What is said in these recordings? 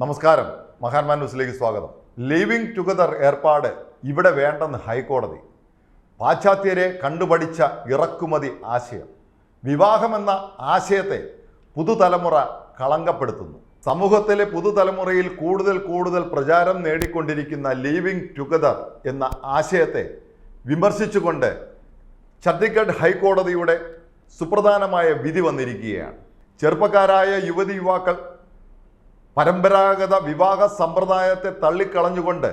നമസ്കാരം. മഹാന്മാൻ ന്യൂസിലേക്ക് സ്വാഗതം. ലിവിംഗ് ടുഗദർ ഏർപ്പാട് ഇവിടെ വേണ്ടെന്ന് ഹൈക്കോടതി. പാശ്ചാത്യരെ കണ്ടുപഠിച്ച ഇറക്കുമതി ആശയം. വിവാഹമെന്ന ആശയത്തെ പുതുതലമുറ കളങ്കപ്പെടുത്തുന്നു. സമൂഹത്തിലെ പുതുതലമുറയിൽ കൂടുതൽ കൂടുതൽ പ്രചാരം നേടിക്കൊണ്ടിരിക്കുന്ന ലിവിംഗ് ടുഗദർ എന്ന ആശയത്തെ വിമർശിച്ചുകൊണ്ട് ഛത്തീസ്ഗഡ് ഹൈക്കോടതിയുടെ സുപ്രധാനമായ വിധി വന്നിരിക്കുകയാണ്. ചെറുപ്പക്കാരായ യുവതി യുവാക്കൾ പരമ്പരാഗത വിവാഹ സമ്പ്രദായത്തെ തള്ളിക്കളഞ്ഞുകൊണ്ട്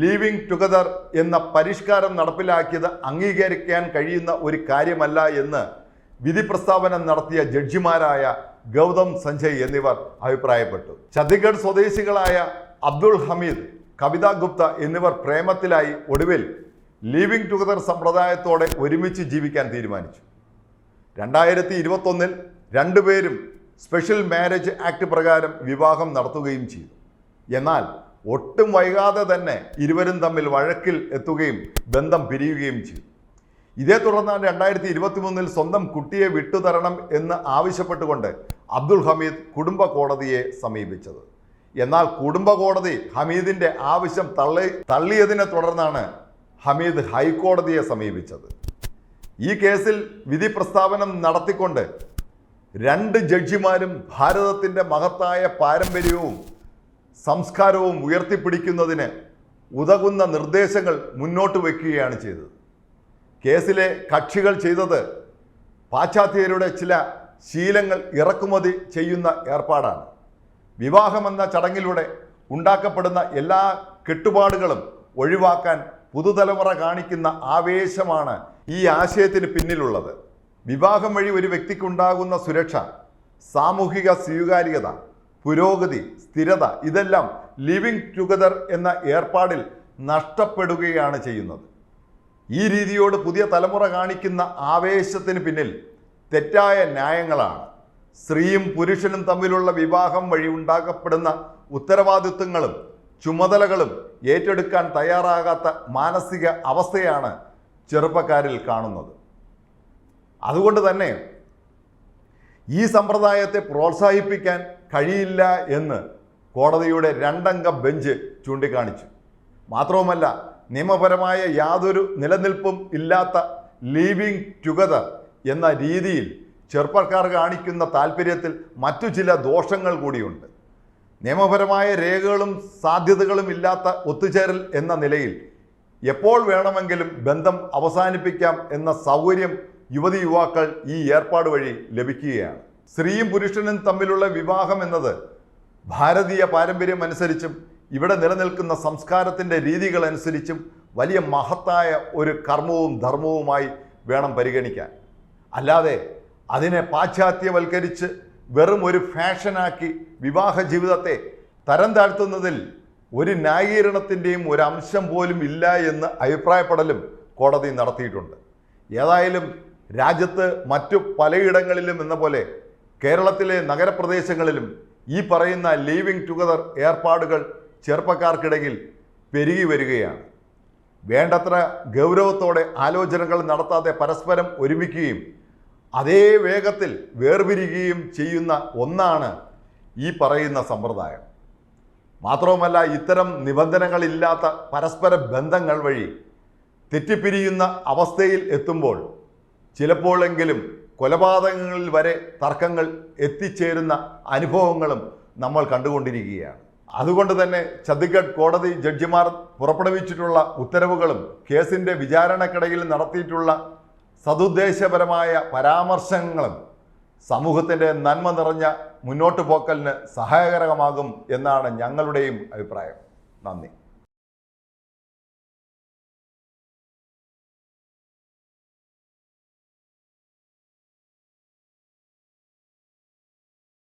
ലീവിംഗ് ടുഗദർ എന്ന പരിഷ്കാരം നടപ്പിലാക്കിയത് അംഗീകരിക്കാൻ കഴിയുന്ന ഒരു കാര്യമല്ല എന്ന് വിധി പ്രസ്താവന നടത്തിയ ജഡ്ജിമാരായ ഗൗതം സഞ്ജയ് എന്നിവർ അഭിപ്രായപ്പെട്ടു. ഛത്തീഗഡ് സ്വദേശികളായ അബ്ദുൾ ഹമീദ് കവിത ഗുപ്ത എന്നിവർ പ്രേമത്തിലായി ഒടുവിൽ ലീവിംഗ് ടുഗദർ സമ്പ്രദായത്തോടെ ഒരുമിച്ച് ജീവിക്കാൻ തീരുമാനിച്ചു. രണ്ടായിരത്തി ഇരുപത്തൊന്നിൽ രണ്ടുപേരും സ്പെഷ്യൽ മാരേജ് ആക്ട് പ്രകാരം വിവാഹം നടത്തുകയും ചെയ്തു. എന്നാൽ ഒട്ടും വൈകാതെ തന്നെ ഇരുവരും തമ്മിൽ വഴക്കിൽ എത്തുകയും ബന്ധം പിരിയുകയും ചെയ്തു. ഇതേ തുടർന്ന് രണ്ടായിരത്തി ഇരുപത്തി മൂന്നിൽ സ്വന്തം കുട്ടിയെ വിട്ടുതരണം എന്ന് ആവശ്യപ്പെട്ടുകൊണ്ട് അബ്ദുൽ ഹമീദ് കുടുംബ കോടതിയെ സമീപിച്ചത്. എന്നാൽ കുടുംബ കോടതി ഹമീദിന്റെ ആവശ്യം തള്ളി തള്ളിയതിനെ തുടർന്നാണ് ഹമീദ് ഹൈക്കോടതിയെ സമീപിച്ചത്. ഈ കേസിൽ വിധി പ്രസ്താവനം നടത്തിക്കൊണ്ട് രണ്ട് ജഡ്ജിമാരും ഭാരതത്തിന്റെ മഹത്തായ പാരമ്പര്യവും സംസ്കാരവും ഉയർത്തിപ്പിടിക്കുന്നതിന് ഉതകുന്ന നിർദ്ദേശങ്ങൾ മുന്നോട്ട് വയ്ക്കുകയാണ് ചെയ്തത്. കേസിലെ കക്ഷികൾ ചെയ്തത് പാശ്ചാത്യരുടെ ചില ശീലങ്ങൾ ഇറക്കുമതി ചെയ്യുന്ന ഏർപ്പാടാണ്. വിവാഹമെന്ന ചടങ്ങിലൂടെ ഉണ്ടാക്കപ്പെടുന്ന എല്ലാ കെട്ടുപാടുകളും ഒഴിവാക്കാൻ പുതുതലമുറ കാണിക്കുന്ന ആവേശമാണ് ഈ ആശയത്തിന് പിന്നിലുള്ളത്. വിവാഹം വഴി ഒരു വ്യക്തിക്കുണ്ടാകുന്ന സുരക്ഷ സാമൂഹിക സ്വീകാര്യത പുരോഗതി സ്ഥിരത ഇതെല്ലാം ലിവിങ് ടുഗദർ എന്ന ഏർപ്പാടിൽ നഷ്ടപ്പെടുകയാണ് ചെയ്യുന്നത്. ഈ രീതിയോട് പുതിയ തലമുറ കാണിക്കുന്ന ആവേശത്തിന് പിന്നിൽ തെറ്റായ ന്യായങ്ങളാണ്. സ്ത്രീയും പുരുഷനും തമ്മിലുള്ള വിവാഹം വഴി ഉണ്ടാക്കപ്പെടുന്ന ഉത്തരവാദിത്വങ്ങളും ചുമതലകളും ഏറ്റെടുക്കാൻ തയ്യാറാകാത്ത മാനസിക അവസ്ഥയാണ് ചെറുപ്പക്കാരിൽ കാണുന്നത്. അതുകൊണ്ട് തന്നെ ഈ സമ്പ്രദായത്തെ പ്രോത്സാഹിപ്പിക്കാൻ കഴിയില്ല എന്ന് കോടതിയുടെ രണ്ടംഗ ബെഞ്ച് ചൂണ്ടിക്കാണിച്ചു. മാത്രവുമല്ല നിയമപരമായ യാതൊരു നിലനിൽപ്പും ഇല്ലാത്ത ലീവിങ് ടുഗദർ എന്ന രീതിയിൽ ചെറുപ്പക്കാർ കാണിക്കുന്ന താല്പര്യത്തിൽ മറ്റു ചില ദോഷങ്ങൾ കൂടിയുണ്ട്. നിയമപരമായ രേഖകളും സാധ്യതകളും ഇല്ലാത്ത ഒത്തുചേരൽ എന്ന നിലയിൽ എപ്പോൾ വേണമെങ്കിലും ബന്ധം അവസാനിപ്പിക്കാം എന്ന സൗകര്യം യുവതി യുവാക്കൾ ഈ ഏർപ്പാട് വഴി ലഭിക്കുകയാണ്. സ്ത്രീയും പുരുഷനും തമ്മിലുള്ള വിവാഹം എന്നത് ഭാരതീയ പാരമ്പര്യം അനുസരിച്ചും ഇവിടെ നിലനിൽക്കുന്ന സംസ്കാരത്തിന്റെ രീതികൾ അനുസരിച്ചും വലിയ മഹത്തായ ഒരു കർമ്മവും ധർമ്മവുമായി വേണം പരിഗണിക്കാൻ. അല്ലാതെ അതിനെ പാശ്ചാത്യവൽക്കരിച്ച് വെറും ഒരു ഫാഷനാക്കി വിവാഹ ജീവിതത്തെ തരം താഴ്ത്തുന്നതിൽ ഒരു ന്യായീകരണത്തിന്റെയും ഒരു അംശം പോലും ഇല്ല എന്ന് അഭിപ്രായപ്പെടലും കോടതി നടത്തിയിട്ടുണ്ട്. ഏതായാലും രാജ്യത്ത് മറ്റു പലയിടങ്ങളിലും എന്ന പോലെ കേരളത്തിലെ നഗരപ്രദേശങ്ങളിലും ഈ പറയുന്ന ലീവിംഗ് ടുഗദർ ഏർപ്പാടുകൾ ചെറുപ്പക്കാർക്കിടയിൽ പെരുകി വരികയാണ്. വേണ്ടത്ര ഗൗരവത്തോടെ ആലോചനകൾ നടത്താതെ പരസ്പരം ഒരുമിക്കുകയും അതേ വേഗത്തിൽ വേർപിരിയുകയും ചെയ്യുന്ന ഒന്നാണ് ഈ പറയുന്ന സമ്പ്രദായം. മാത്രവുമല്ല ഇത്തരം നിബന്ധനകളില്ലാത്ത പരസ്പര ബന്ധങ്ങൾ വഴി തെറ്റിപ്പിരിയുന്ന അവസ്ഥയിൽ എത്തുമ്പോൾ ചിലപ്പോഴെങ്കിലും കൊലപാതകങ്ങളിൽ വരെ തർക്കങ്ങൾ എത്തിച്ചേരുന്ന അനുഭവങ്ങളും നമ്മൾ കണ്ടുകൊണ്ടിരിക്കുകയാണ്. അതുകൊണ്ട് തന്നെ ഛത്തീസ്ഗഡ് കോടതി ജഡ്ജിമാർ പുറപ്പെടുവിച്ചിട്ടുള്ള ഉത്തരവുകളും കേസിന്റെ വിചാരണക്കിടയിൽ നടത്തിയിട്ടുള്ള സതുദ്ദേശപരമായ പരാമർശങ്ങളും സമൂഹത്തിന്റെ നന്മ നിറഞ്ഞ മുന്നോട്ട് പോക്കലിന് സഹായകരമാകും എന്നാണ് ഞങ്ങളുടെയും അഭിപ്രായം. നന്ദി.